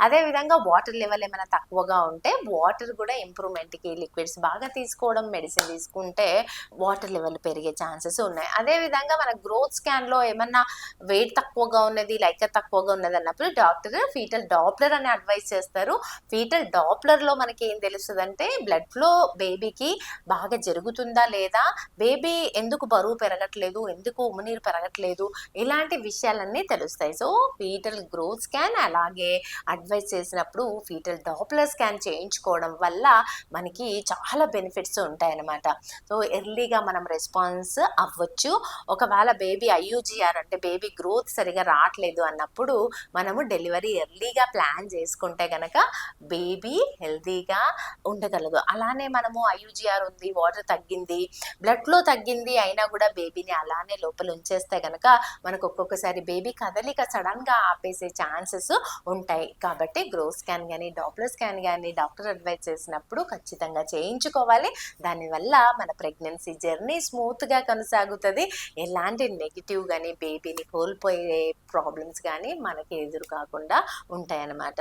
అదే విధంగా water level ఏమైనా తక్కువగా ఉంటే వాటర్ కూడా ఇంప్రూవ్మెంట్కి లిక్విడ్స్ బాగా తీసుకోవడం మెడిసిన్ తీసుకుంటే వాటర్ లెవెల్ పెరిగే ఛాన్సెస్ ఉన్నాయి. అదే విధంగా మన గ్రోత్ స్కాన్లో ఏమన్నా వెయిట్ తక్కువగా ఉన్నది లైక్ తక్కువగా ఉన్నది అన్నప్పుడు డాక్టర్ ఫీటల్ డాప్లర్ అని అడ్వైస్ చేస్తారు. ఫీటల్ డాప్లర్లో మనకి ఏం తెలుస్తుంది అంటే బ్లడ్ ఫ్లో బేబీకి బాగా జరుగుతుందా లేదా బేబీ ఎందుకు బరువు పెరగట్లేదు ఎందుకు ఉమ్మనీరు పెరగట్లేదు ఇలాంటి విషయాలన్నీ తెలుస్తాయి. సో ఫీటల్ గ్రోత్ స్కాన్ అలాగే అడ్వైస్ చేసినప్పుడు ఫీటల్ డాప్లర్ స్కాన్ చేయించుకోవడం వల్ల మనకి చాలా బెనిఫిట్స్ ఉంటాయన్నమాట. సో ఎర్లీగా మనం రెస్పాన్స్ అవ్వచ్చు. ఒకవేళ బేబీ ఐయూజీఆర్ అంటే బేబీ గ్రోత్ సరిగా రావట్లేదు అన్నప్పుడు మనము డెలివరీ ఎర్లీగా ప్లాన్ చేసుకుంటే కనుక బేబీ హెల్తీగా ఉండగలదు. అలానే మనము ఐయూజీఆర్ ఉంది వాటర్ తగ్గింది బ్లడ్లో తగ్గింది అయినా కూడా బేబీని అలానే లోపల ఉంచేస్తే కనుక మనకు ఒక్కొక్కసారి బేబీ కదలిక సడన్గా ఆపేసే ఛాన్సెస్ ఉంటాయి. కాబట్టి గ్రో స్కాన్ కానీ డాప్లర్ స్కాన్ కానీ డాక్టర్ అడ్వైజ్ చేసినప్పుడు ఖచ్చితంగా చేయించుకోవాలి. దానివల్ల మన ప్రెగ్నెన్సీ జర్నీ స్మూత్గా కొనసాగుతుంది. ఎలాంటి నెగిటివ్ కానీ బేబీని కోల్పోయే ప్రాబ్లమ్స్ కానీ మనకి ఎదురు కాకుండా ఉంటాయన్నమాట.